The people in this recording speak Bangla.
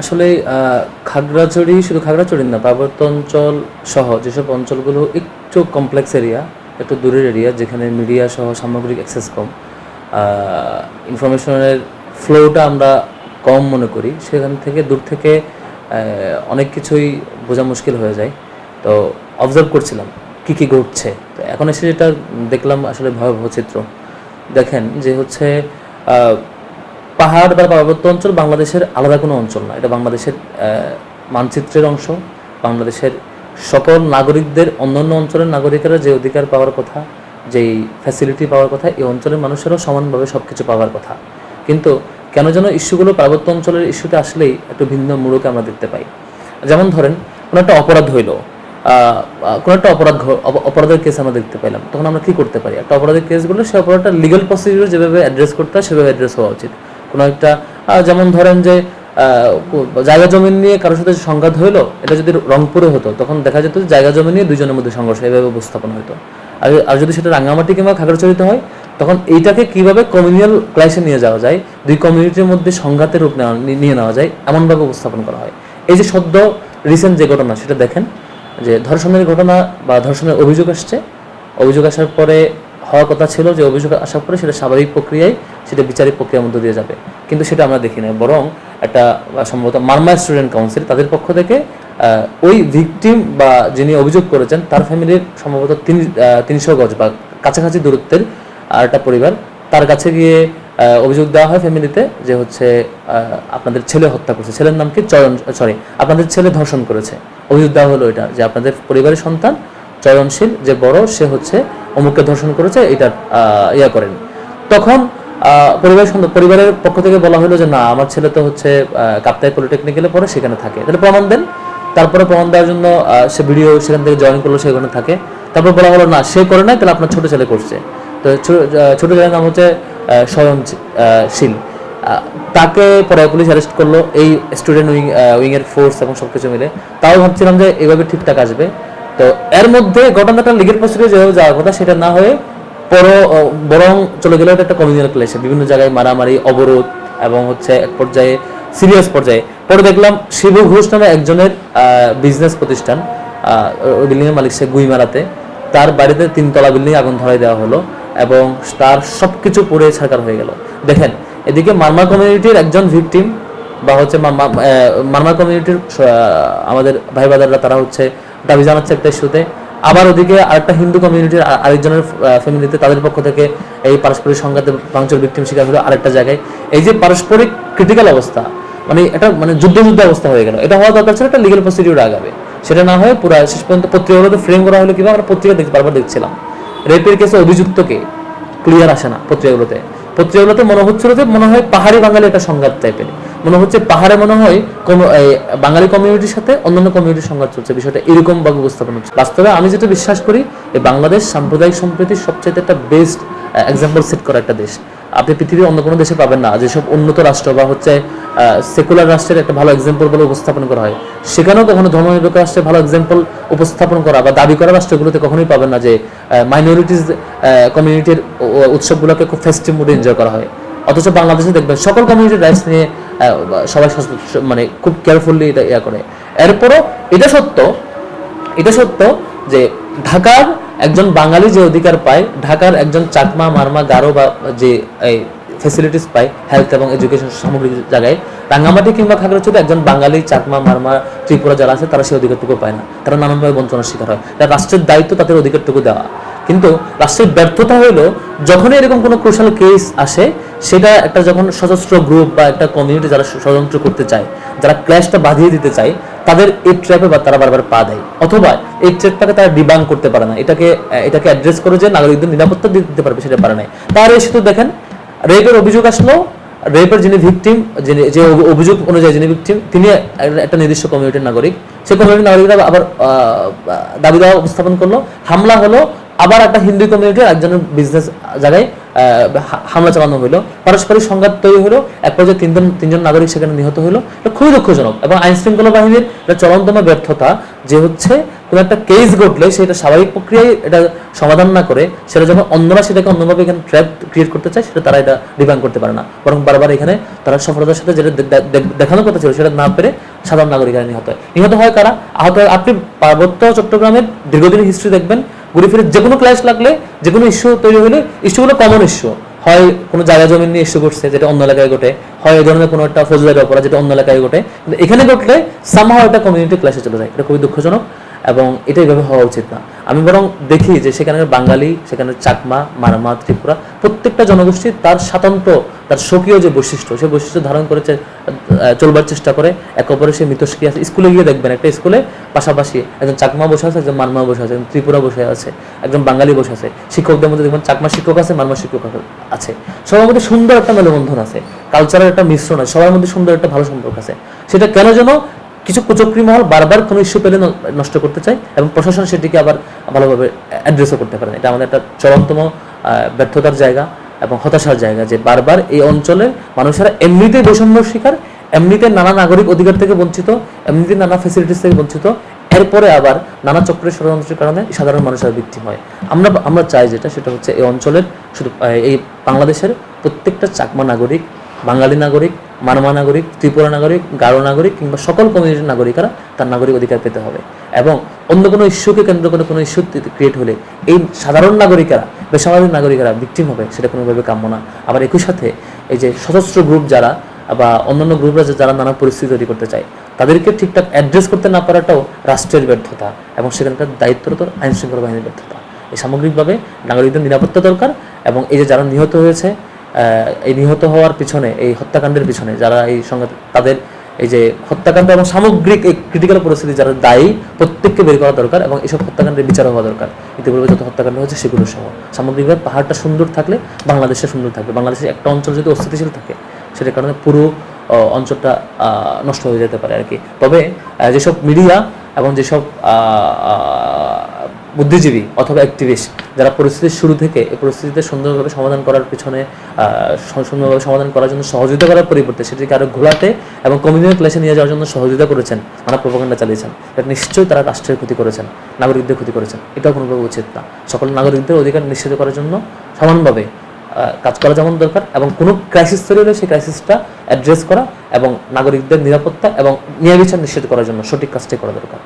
আসলে খাগড়াছড়ি শুধু খাগড়াছড়ি না, পার্বত্য অঞ্চল সহ যেসব অঞ্চলগুলো একটু কমপ্লেক্স এরিয়া একটু দূরের এরিয়া যেখানে মিডিয়া সহ সামগ্রিক অ্যাক্সেস কম ইনফরমেশনের ফ্লোটা আমরা কম মনে করি, সেখান থেকে দূর থেকে অনেক কিছুই বোঝা মুশকিল হয়ে যায়। তো অবজার্ভ করছিলাম কি কি ঘটছে। তো এখন এসে যেটা দেখলাম আসলে ভয়াবহ চিত্র। দেখেন যে হচ্ছে পাহাড় বা পার্বত্য অঞ্চল বাংলাদেশের আলাদা কোনো অঞ্চল না। এটা বাংলাদেশের মানচিত্রের অংশ। বাংলাদেশের সকল নাগরিকদের, অন্যান্য অঞ্চলের নাগরিকেরা যে অধিকার পাওয়ার কথা, যেই ফ্যাসিলিটি পাওয়ার কথা, এই অঞ্চলের মানুষেরও সমানভাবে সব কিছু পাওয়ার কথা। কিন্তু কেন যেন ইস্যুগুলো পার্বত্য অঞ্চলের ইস্যুতে আসলেই একটু ভিন্ন মূলকে আমরা দেখতে পাই। যেমন ধরেন, কোনো একটা অপরাধ হইল কোনো একটা অপরাধ অপরাধের কেস আমরা দেখতে পেলাম তখন আমরা কি করতে পারি? একটা অপরাধের কেসগুলো সে অপরাধটা লিগাল প্রসিডিউর যেভাবে অ্যাড্রেস করতে হয়, সেভাবে অ্যাড্রেস হওয়া উচিত। কোনো একটা যেমন ধরেন যে জায়গা জমি নিয়ে কারোর সাথে সংঘাত হইল, এটা যদি রংপুরে হতো, তখন দেখা যেত জায়গা জমি নিয়ে দুজনের মধ্যে সংঘর্ষ এভাবে উপস্থাপন হতো আর আর যদি সেটা রাঙ্গামাটি কিংবা খাগড়াছড়িতে হয়, তখন এইটাকে কীভাবে কমিউনিয়াল ক্লাইসে নিয়ে যাওয়া যায়, দুই কমিউনিটির মধ্যে সংঘাতের রূপ নেওয়া নিয়ে নেওয়া যায়, এমনভাবে উপস্থাপন করা হয়। এই যে সদ্য রিসেন্ট যে ঘটনা, সেটা দেখেন, যে ধর্ষণের ঘটনা বা ধর্ষণের অভিযোগ আসছে, অভিযোগ আসার পরে হওয়ার কথা ছিল যে অভিযোগ আসার পরে সেটা স্বাভাবিক প্রক্রিয়ায় সেটা বিচারিক প্রক্রিয়ার মধ্যে দিয়ে যাবে। কিন্তু সেটা আমরা দেখি না বরং একটা সম্ভবত মার্মা স্টুডেন্ট কাউন্সিল তাদের পক্ষ থেকে ওই ভিকটিম বা যিনি অভিযোগ করেছেন, তার ফ্যামিলির সম্ভবত তিন তিনশো গজ বা কাছাকাছি দূরত্বের একটা পরিবার, তার কাছে গিয়ে অভিযোগ দেওয়া হয় ফ্যামিলিতে যে হচ্ছে আপনাদের ছেলে হত্যা করছে। ছেলের নাম কি? চয়ন, সরি, আপনাদের ছেলে ধর্ষণ করেছে। অভিযোগ দেওয়া হলো এটা, যে আপনাদের পরিবারের সন্তান চয়নশীল, যে বড়, সে হচ্ছে অমুককে ধর্ষণ করেছে এটা ইয়া করেন। তখন আহ, পরিবারের পক্ষ থেকে বলা হলো যে না আমার ছেলে তো হচ্ছে কাপ্তাই পলিটেকনিক্যালে পড়ে সেখানে থাকে। তাহলে প্রমাণ দেন। তারপরে প্রমাণ দেওয়ার জন্য সে ভিডিও সেখান থেকে জয়েন করল সেখানে থাকে। তারপর বলা হলো না সে করে নাই তাহলে আপনার ছোট ছেলে করছে। তো ছোট ছেলের নাম হচ্ছে আহ, স্বয়ংশীল আহ, তাকে পরে পুলিশ অ্যারেস্ট করল। এই স্টুডেন্ট উইং উইং এর ফোর্স এবং সবকিছু মিলে। তাও ভাবছিলাম যে এভাবে ঠিকঠাক আসবে। তো এর মধ্যে ঘটনাটা লিগের প্রসিডিউর যেভাবে যাওয়ার কথা সেটা না হয়ে পর বরং চলে গেল একটা কমিউনাল ক্লেশে বিভিন্ন জায়গায় মারামারি অবরোধ এবং হচ্ছে এক পর্যায়ে সিরিয়াস পর্যায়ে। পরে দেখলাম শিবু ঘোষ নামে একজনের বিজনেস প্রতিষ্ঠান আহ, ওই বিল্ডিং মালিক সে গুইমারাতে তার বাড়িতে তিনতলা বিল্ডিং আগুন ধরাই দেওয়া হলো এবং তার সবকিছু পুড়ে ছাড়কার হয়ে গেল। দেখেন এদিকে মার্মা কমিউনিটির একজন ভিকটিম বা হচ্ছে মার্মা কমিউনিটির আমাদের ভাই বাদাররা তারা হচ্ছে দাবি জানাচ্ছে একটা ইস্যুতে। আবার ওদিকে আরেকটা হিন্দু কমিউনিটির আরেকজনের ফ্যামিলিতে তাদের পক্ষ থেকে এই পারস্পরিক সংঘাতে ভাঙচুর ভিকটিম শিকার হলো আরেকটা জায়গায়। এই যে পারস্পরিক ক্রিটিক্যাল অবস্থা মানে এটা মানে যুদ্ধ যুদ্ধ অবস্থা হয়ে গেল। এটা হওয়া দরকার ছিল একটা লিগেল প্রসিডিউর আগাবে। সেটা না হয়ে পুরো শেষ পর্যন্ত পত্রিকাগুলোতে ফ্রেম করা হলো কীভাবে? আমরা পত্রিকা দেখতে বারবার দেখছিলাম। রেপের কেসে অভিযুক্তকে ক্লিয়ার আসে না পত্রিকাগুলোতে। পত্রিকাগুলোতে মনে হচ্ছিল যে মনে হয় পাহাড়ি বাঙালি একটা সংঘাত টাইপের মনে হচ্ছে পাহাড়ে মনে হয় কোনো বাঙালি কমিউনিটির সাথে অন্যান্য কমিউনিটির সংঘাত চলছে। বিষয়টা এরকম ভাবে উপস্থাপন হচ্ছে। বাস্তবে আমি যেটা বিশ্বাস করি এই বাংলাদেশ সাম্প্রদায়িক সম্প্রীতির সবচেয়ে একটা বেস্ট এক্সাম্পল সেট করা একটা দেশ। আপনি পৃথিবীর অন্য কোনো দেশে পাবেন না। যেসব উন্নত রাষ্ট্র বা হচ্ছে সেকুলার রাষ্ট্রের একটা ভালো এক্সাম্পল বলে উপস্থাপন করা হয়, সেখানেও কখনো ধর্মনিরপেক্ষ রাষ্ট্রের ভালো এক্সাম্পল উপস্থাপন করা বা দাবি করা রাষ্ট্রগুলোতে কখনোই পাবেন না যে মাইনরিটিস কমিউনিটির উৎসবগুলোকে খুব ফেস্টিভ মুডে এনজয় করা হয়। অথচ বাংলাদেশে দেখবেন সকল কমিউনিটির রাইটস নিয়ে সবাই মানে খুব কেয়ারফুলি এটা ইয়া করে। এরপরও এটা সত্য এটা সত্য যে ঢাকার একজন বাঙালি যে অধিকার পায়, ঢাকার একজন চাকমা, মারমা, গারো বা যে এই ফেসিলিটিস পায় হেলথ এবং এডুকেশন সামগ্রিক জায়গায়, রাঙ্গামাটি কিংবা খাগড়াছড়িতে একজন বাঙালি চাকমা, মারমা, ত্রিপুরা যারা আছে, তারা সেই অধিকারটুকু পায় না। তারা নানানভাবে বঞ্চনার শিকার হয়। রাষ্ট্রের দায়িত্ব তাদের অধিকারটুকু দেওয়া। কিন্তু রাষ্ট্রের ব্যর্থতা হইল যখনই এরকম কোনো ক্রুশাল কেস আসে, সেটা একটা যখন সশস্ত্র গ্রুপ বা একটা কমিউনিটি যারা ষড়যন্ত্র করতে চায়, যারা ক্ল্যাশটা বাঁধিয়ে দিতে চায়, তাদের এই ট্র্যাপে বা তারা বারবার পা দেয়। অথবা এই ট্র্যাপটাকে তারা ডিবাং করতে পারে না। এটাকে এটাকে অ্যাড্রেস করে যে নাগরিকদের নিরাপত্তা দিতে পারবে, সেটা পারে নাই। তার এসে তো দেখেন রেপের অভিযোগ আসলো। রেপের যিনি ভিকটিম যিনি, যে অভিযোগ অনুযায়ী যিনি ভিকটিম তিনি একটা- নির্দিষ্ট কমিউনিটির নাগরিক। সেই কমিউনিটির নাগরিকরা আবার দাবি দাওয়া উপস্থাপন করল। হামলা হলো আবার একটা হিন্দু কমিউনিটির একজনের বিজনেস জায়গায় হামলা চালানো হলো পারস্পরিক সংঘাত তৈরি হলো এক পর্যায়ে তিনজন তিনজন নাগরিক সেখানে নিহত হলো এটা খুবই দুঃখজনক এবং আইন শৃঙ্খলা বাহিনীর এটা চরমতম ব্যর্থতা যে হচ্ছে, কোনো একটা কেস ঘটলে সেটা স্বাভাবিক প্রক্রিয়ায় এটা সমাধান না করে, সেটা যখন অন্যরা সেটাকে অন্যভাবে এখানে ট্র্যাপ ক্রিয়েট করতে চায়, সেটা তারা এটা ডিফাইন করতে পারে না। বরং বারবার এখানে তারা সফলতার সাথে যেটা দেখানোর কথা ছিল, সেটা না পেরে সাধারণ নাগরিকরা নিহত হয়। নিহত হয় কারা? আহত আপনি পার্বত্য চট্টগ্রামের দীর্ঘদিনের হিস্ট্রি দেখবেন ঘুরে ফিরে যে কোনো ক্লাস লাগলে যে কোনো ইস্যু তৈরি হলে ইস্যুগুলো কমন ইস্যু হয় কোনো জায়গা জমি নিয়ে ইস্যু করছে, যেটা অন্য এলাকায় ঘটে। হয় এ ধরনের কোনো একটা ফৌজদারি অপরাধ যেটা অন্য এলাকায় ঘটে। এখানে ঘটলে সামহাও একটা কমিউনিটি ক্লাসে চলে যায়। এটা খুবই দুঃখজনক। এবং এটা এইভাবে হওয়া উচিত না। আমি বরং দেখি যে সেখানের বাঙালি, সেখানে চাকমা মারমা ত্রিপুরা, প্রত্যেকটা জনগোষ্ঠী তার স্বাতন্ত্র, তার স্বকীয় যে বৈশিষ্ট্য, সেই বৈশিষ্ট্য ধারণ করেছে চলবার চেষ্টা করে। এক অপরের সে মিতস্ক্রিয়া আছে। স্কুলে গিয়ে দেখবেন একটা স্কুলে পাশাপাশি একজন চাকমা বসে আছে, একজন মারমা বসে আছে ত্রিপুরা বসে আছে, একজন বাঙালি বসে আছে। শিক্ষকদের মধ্যে দেখবেন চাকমা শিক্ষক আছে, মারমা শিক্ষক আছে। সবার মধ্যে সুন্দর একটা মেলবন্ধন আছে। কালচারের একটা মিশ্রণ আছে। সবার মধ্যে সুন্দর একটা ভালো সম্পর্ক আছে। সেটা কেন যেন কিছু কুচক্রি মহল বারবার কোনো ইস্যু পেলে নষ্ট করতে চায় এবং প্রশাসন সেটিকে আবার ভালোভাবে অ্যাড্রেসও করতে পারে। এটা আমাদের একটা চরমতম ব্যর্থতার জায়গা এবং হতাশার জায়গা যে বারবার এই অঞ্চলের মানুষেরা এমনিতেই বৈষম্য শিকার, এমনিতে নানা নাগরিক অধিকার থেকে বঞ্চিত, এমনিতে নানা ফেসিলিটিস থেকে বঞ্চিত, এরপরে আবার নানা চক্রের ষড়যন্ত্রের কারণে সাধারণ মানুষের ভিত্তি হয় আমরা আমরা চাই যেটা, সেটা হচ্ছে এই অঞ্চলের শুধু এই বাংলাদেশের প্রত্যেকটা চাকমা নাগরিক, বাঙালি নাগরিক মানমা নাগরিক, ত্রিপুরা নাগরিক, গারো নাগরিক কিংবা সকল কমিউনিটির নাগরিকরা তার নাগরিক অধিকার পেতে হবে। এবং অন্য কোনো ইস্যুকে কেন্দ্র করে কোনো ইস্যু ক্রিয়েট হলে এই সাধারণ নাগরিকেরা বেসামরিক নাগরিকেরা ভিকটিম হবে, সেটা কোনোভাবে কাম্য না। আবার একই সাথে এই যে সশস্ত্র গ্রুপ যারা বা অন্যান্য গ্রুপরা যারা নানা পরিস্থিতি তৈরি করতে চায়, তাদেরকে ঠিকঠাক অ্যাড্রেস করতে না পারাটাও রাষ্ট্রের ব্যর্থতা এবং সেখানকার দায়িত্বরত আইন শৃঙ্খলা বাহিনীর ব্যর্থতা। এই সামগ্রিকভাবে নাগরিকদের নিরাপত্তা দরকার এবং এই যে যারা নিহত হয়েছে এই নিহত হওয়ার পিছনে, এই হত্যাকাণ্ডের পিছনে যারা এই সঙ্গে তাদের এই যে হত্যাকাণ্ড এবং সামগ্রিক এই ক্রিটিক্যাল পরিস্থিতি যারা দায়ী, প্রত্যেককে বের করা দরকার এবং এইসব হত্যাকাণ্ডের বিচার হওয়া দরকার। ইতিপূর্বে যত হত্যাকাণ্ড হয়েছে সেগুলো সহ। সামগ্রিকভাবে পাহাড়টা সুন্দর থাকলে বাংলাদেশে সুন্দর থাকবে। বাংলাদেশের একটা অঞ্চল যদি অস্থিতিশীল থাকে, সেটার কারণে পুরো অঞ্চলটা নষ্ট হয়ে যেতে পারে আর কি তবে যেসব মিডিয়া এবং যেসব বুদ্ধিজীবী অথবা অ্যাক্টিভিস্ট যারা পরিস্থিতির শুরু থেকে এই পরিস্থিতিতে সুন্দরভাবে সমাধান করার পিছনে সুন্দরভাবে সমাধান করার জন্য সহযোগিতা করার পরিবর্তে সেটিকে আরও ঘোলাতে এবং কমিউনিটি ক্লাসে নিয়ে যাওয়ার জন্য সহযোগিতা করেছেন নানা প্রপাগান্ডা চালিয়েছেন। এটা নিশ্চয়ই তারা রাষ্ট্রের ক্ষতি করেছেন, নাগরিকদের ক্ষতি করেছেন। এটাও কোনোভাবে উচিত না। সকল নাগরিকদের অধিকার নিশ্চিত করার জন্য সমানভাবে কাজ করা যেমন দরকার এবং কোনো ক্রাইসিস তৈরি হলে সেই ক্রাইসিসটা অ্যাড্রেস করা এবং নাগরিকদের নিরাপত্তা এবং ন্যায় বিচার নিশ্চিত করার জন্য সঠিক কাজটাই করা দরকার।